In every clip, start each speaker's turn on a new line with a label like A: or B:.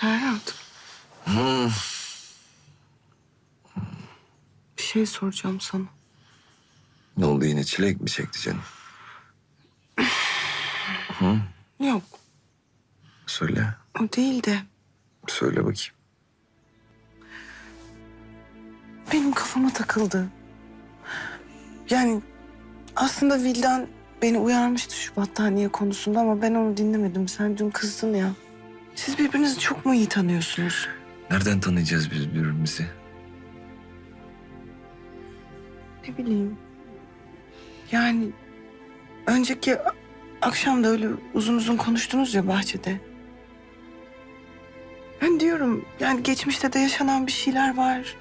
A: Ferhat. Bir şey soracağım sana.
B: Ne oldu yine çilek mi çekti canım? Hı?
A: Yok
B: Söyle.
A: o değil de
B: Söyle bakayım.
A: benim kafama takıldı. Yani aslında Vildan beni uyarmıştı şu battaniye konusunda ama ben onu dinlemedim. Sen dün kızdın ya. Siz birbirinizi çok mu iyi tanıyorsunuz?
B: Nereden tanıyacağız biz birbirimizi?
A: Ne bileyim. Yani önceki akşam da öyle uzun uzun konuştunuz ya bahçede. Ben diyorum yani geçmişte de yaşanan bir şeyler var.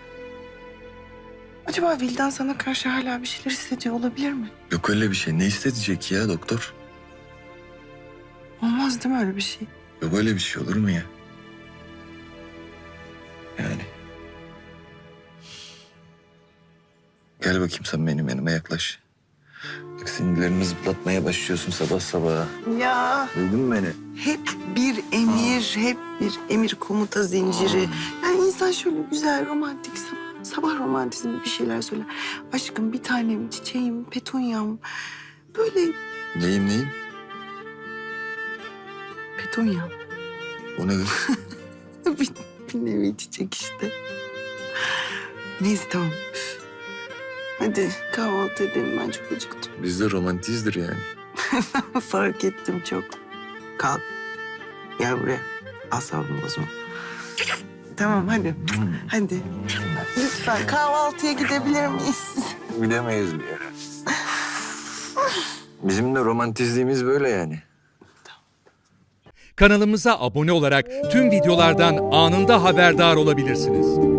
A: Acaba Vildan sana karşı hala bir şeyler hissediyor olabilir mi?
B: Yok öyle bir şey. Ne isteyecek ya doktor?
A: Olmaz değil mi öyle bir şey?
B: Yok öyle bir şey olur mu ya? Yani. Gel bakayım sen benim yanıma yaklaş. Bak sinirlerimi zıplatmaya başlıyorsun sabah sabah.
A: Ya
B: Duydun mu beni?
A: hep bir emir, hep bir emir komuta zinciri. Yani insan şöyle güzel, romantik, sabah, romantizmi bir şeyler söyler. Aşkım bir tanem, çiçeğim, petunyam. Böyle
B: Neyim neyim?
A: petunyam.
B: O ne?
A: bir, bir nevi çiçek işte. Neyse tamam. Üf. Hadi kahvaltı edelim ben çok acıktım.
B: Biz de romantizdir yani.
A: Fark ettim çok. Kalk. Gel buraya. Asabımı bozma. Tamam hadi. Hadi. Lütfen kahvaltıya gidebilir miyiz?
B: Bilemeyiz bir yere. Bizim de romantizliğimiz böyle yani.
C: Kanalımıza abone olarak tüm videolardan anında haberdar olabilirsiniz.